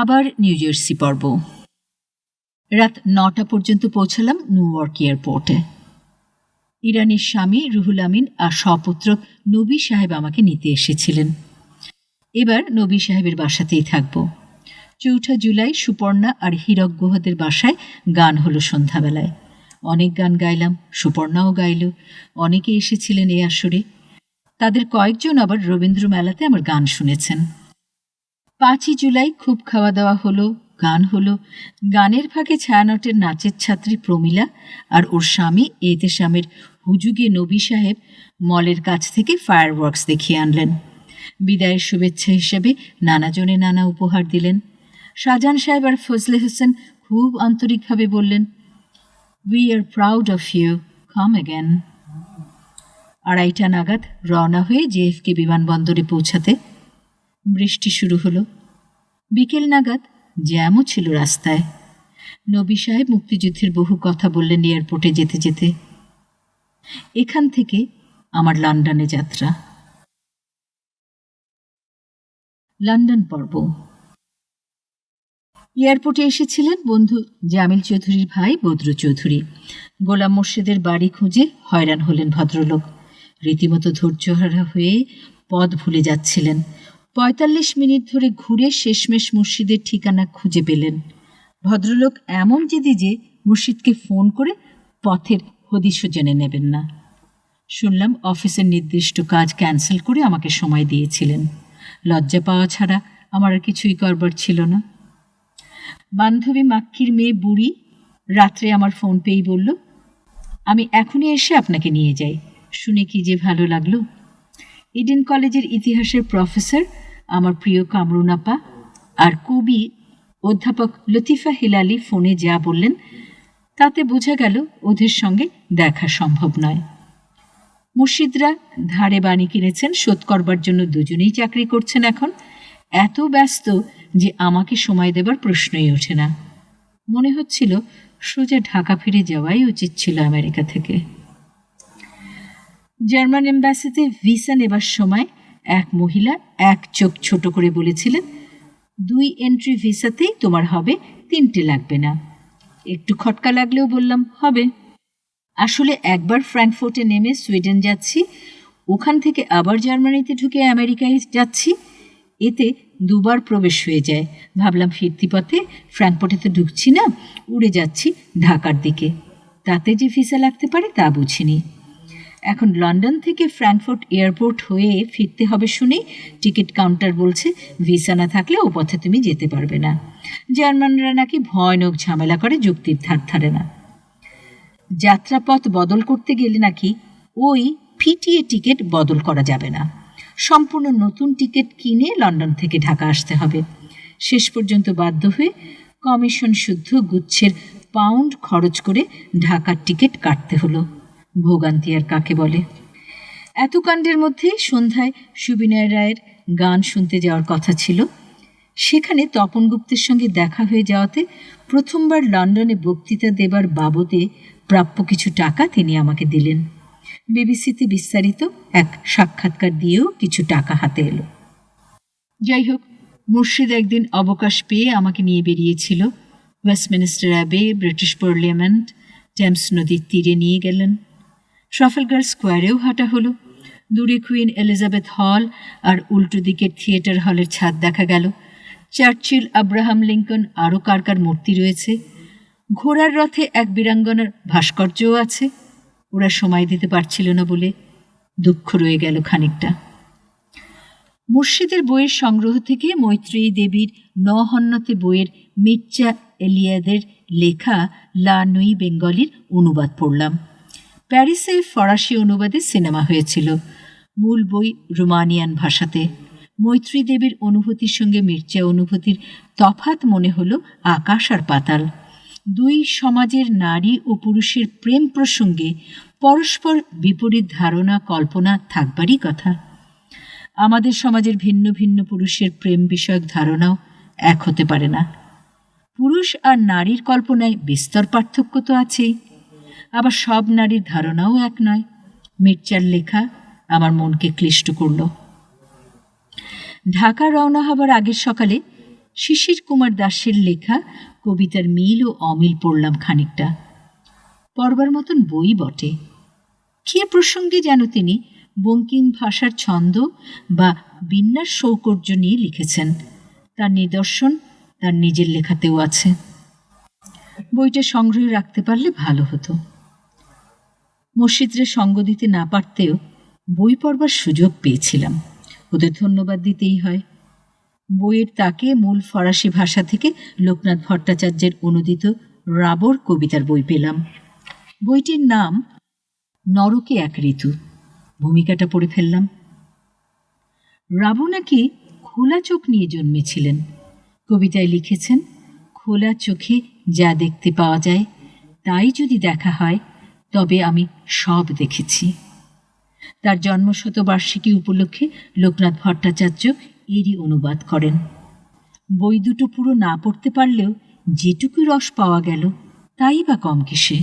আবার new jersey পর্ব। রাত নটা পর্যন্ত পৌঁছালাম নিউ ইয়র্ক এয়ারপোর্টে ইরানের স্বামী রুহুল আমিন আর সপুত্র নবী সাহেব আমাকে নিতে এসেছিলেন। এবার নবী সাহেবের বাসাতেই থাকব। চৌঠা জুলাই সুপর্ণা আর হীরক গুহদের বাসায় গান হলো সন্ধ্যাবেলায়। অনেক গান গাইলাম, সুপর্ণাও গাইল। অনেকে এসেছিলেন এই আসরে। তাদের কয়েকজন আবার রবীন্দ্র মেলাতে আমার গান শুনেছেন। পাঁচই জুলাই খুব খাওয়া দাওয়া হলো, গান হলো। গানের ফাঁকে ছায়ানটের নাচের ছাত্রী প্রমীলা আর ওর স্বামী এতেশামের হুজুগে নবী সাহেব মলের কাছ থেকে ফায়ার ওয়ার্কস দেখিয়ে আনলেন। বিদায়ের শুভেচ্ছা হিসেবে নানাজনে নানা উপহার দিলেন। শাহজাহান সাহেব আর ফজলে হোসেন খুব আন্তরিকভাবে বললেন we are proud of you come again আড়াইটা নাগাদ রওনা হয়ে জেএফকে বিমানবন্দরে পৌঁছাতে বৃষ্টি শুরু হলো। বিকেল নাগাদ জ্যামও ছিল রাস্তায়। নবী সাহেব মুক্তিযুদ্ধের বহু কথা বললেন এয়ারপোর্টে যেতে যেতে। এখান থেকে আমার লন্ডনে যাত্রা। লন্ডন পর্ব। এয়ারপোর্টে এসেছিলেন বন্ধু জামিল চৌধুরীর ভাই বদরু চৌধুরী। গোলাম মোর্শেদের বাড়ি খুঁজে হয়রান হলেন ভদ্রলোক। রীতিমতো ধৈর্যহারা হয়ে পথ ভুলে যাচ্ছিলেন। পঁয়তাল্লিশ মিনিট ধরে ঘুরে শেষমেশ মুর্শিদের ঠিকানা খুঁজে পেলেন। ভদ্রলোক এমন জেদি যে মুর্শিদকে ফোন করে পথের হদিশও জেনে নেবেন না। শুনলাম অফিসের নির্দিষ্ট কাজ ক্যান্সেল করে আমাকে সময় দিয়েছিলেন। লজ্জা পাওয়া ছাড়া আমার আর কিছুই করবার ছিল না। বান্ধবী মাক্কির মেয়ে বুড়ি রাত্রে আমার ফোন পেয়েই বলল, আমি এখনই এসে আপনাকে নিয়ে যাই। শুনে কি যে ভালো লাগল? ইডেন কলেজের ইতিহাসের প্রফেসর আমার প্রিয় কামরুনাপা আর কবি অধ্যাপক লতিফা হিলালি ফোনে যা বললেন, তাতে বোঝা গেল ওদের সঙ্গে দেখা সম্ভব নয়। মুর্শিদরা ধারে বাণী কিনেছেন, শোধ করবার জন্য দুজনেই চাকরি করছেন এখন। এত ব্যস্ত যে আমাকে সময় দেবার প্রশ্নই ওঠে না। মনে হচ্ছিল সোজা ঢাকা ফিরে যাওয়াই উচিত ছিল আমেরিকা থেকে। জার্মান এম্বাসিতে ভিসা নেবার সময় এক মহিলা এক চোখ ছোট করে বলেছিলেন, দুই এন্ট্রি ভিসাতেই তোমার হবে, তিনটে লাগবে না। একটু খটকা লাগলেও বললাম, হবে। আসলে একবার ফ্র্যাঙ্কফোর্টে নেমে সুইডেন যাচ্ছি, ওখান থেকে আবার জার্মানিতে ঢুকে আমেরিকায় যাচ্ছি, এতে দুবার প্রবেশ হয়ে যায়। ভাবলাম ফিরতি পথে ফ্র্যাঙ্কফোর্টে তো ঢুকছি না, উড়ে যাচ্ছি ঢাকার দিকে। তাতে যে ভিসা লাগতে পারে তা বুঝিনি। এখন লন্ডন থেকে ফ্র্যাঙ্কফোর্ট এয়ারপোর্ট হয়ে ফিরতে হবে শুনে টিকিট কাউন্টার বলছে, ভিসা না থাকলে ও পথে তুমি যেতে পারবে না। জার্মানরা নাকি ভয়ানক ঝামেলা করে, যুক্তির ধার ধারে না। যাত্রাপথ বদল করতে গেলে নাকি ওই ফিটিয়ে টিকিট বদল করা যাবে না। সম্পূর্ণ নতুন টিকিট কিনে লন্ডন থেকে ঢাকা আসতে হবে। শেষ পর্যন্ত বাধ্য হয়ে কমিশন শুদ্ধ গুচ্ছের পাউন্ড খরচ করে ঢাকার টিকিট কাটতে হলো। ভোগান্তি আর কাকে বলে? এত কাণ্ডের মধ্যে সন্ধ্যায় সুবিনয় রায়ের গান শুনতে যাওয়ার কথা ছিল। সেখানে তপন গুপ্তের সঙ্গে দেখা হয়ে যাওয়াতে প্রথমবার লন্ডনে বক্তৃতা দেবার বাবদে প্রাপ্য কিছু টাকা তিনি আমাকে দিলেন। বিবিসিতে বিস্তারিত এক সাক্ষাৎকার দিয়েও কিছু টাকা হাতে এলো। যাই হোক, মুর্শিদ একদিন অবকাশ পেয়ে আমাকে নিয়ে বেরিয়েছিল। Westminster Abbey British Parliament, Thames নদীর তীরে নিয়ে গেলেন। ট্রাফেলগার স্কোয়ারেও হাঁটা হলো। দূরে কুইন এলিজাবেথ হল আর উল্টো দিকের থিয়েটার হলের ছাদ দেখা গেল। চার্চিল আব্রাহাম লিঙ্কন আরও কার কার মূর্তি রয়েছে। ঘোড়ার রথে এক বীরাঙ্গনার ভাস্কর্যও আছে। ওরা সময় দিতে পারছিল না বলে দুঃখ রয়ে গেল খানিকটা। মুর্শিদের বইয়ের সংগ্রহ থেকে মৈত্রেয়ী দেবীর নহন্নতে বইয়ের মির্জা এলিয়াদের লেখা লা নুই বেঙ্গলির অনুবাদ পড়লাম। প্যারিসে ফরাসি অনুবাদে সিনেমা হয়েছিল। মূল বই রোমানিয়ান ভাষাতে। মৈত্রী দেবীর অনুভূতির সঙ্গে মির্জা অনুভূতির তফাত মনে হলো আকাশ আর পাতাল। দুই সমাজের নারী ও পুরুষের প্রেম প্রসঙ্গে পরস্পর বিপরীত ধারণা, কল্পনা থাকবারই কথা। আমাদের সমাজের ভিন্ন ভিন্ন পুরুষের প্রেম বিষয়ক ধারণাও এক হতে পারে না। পুরুষ আর নারীর কল্পনায় বিস্তর পার্থক্য তো আছেই। আবার সব নারীর ধারণাও এক নয়। মির্জার লেখা আমার মনকে ক্লিষ্ট করল। ঢাকা রওনা হবার আগের সকালে শিশির কুমার দাসের লেখা কবিতার মিল ও অমিল পড়লাম খানিকটা। পড়বার মতন বই বটে। কে প্রসঙ্গে যেন তিনি বঙ্কিম ভাষার ছন্দ বা বিন্যাস সৌকর্য নিয়ে লিখেছেন। তার নিদর্শন তার নিজের লেখাতেও আছে। বইটা সংগ্রহে রাখতে পারলে ভালো হতো। মসজিদরে সঙ্গ দিতে না পারতেও বই পড়বার সুযোগ পেয়েছিলাম। ওদের ধন্যবাদ দিতেই হয়। বইয়ের তাকে মূল ফরাসি ভাষা থেকে লোকনাথ ভট্টাচার্যের অনুদিত রাবর কবিতার বই পেলাম। বইটির নাম নরকে এক ঋতু। ভূমিকাটা পড়ে ফেললাম। রাবু নাকি খোলা চোখ নিয়ে জন্মেছিলেন। কবিতায় লিখেছেন, খোলা চোখে যা দেখতে পাওয়া যায়, তাই যদি দেখা হয় তবে আমি সব দেখেছি। তার জন্মশতবার্ষিকী উপলক্ষে লোকনাথ ভট্টাচার্য এরই অনুবাদ করেন। বই দুটো পুরো না পড়তে পারলেও যেটুকু রস পাওয়া গেল, তাই বা কম কিসে?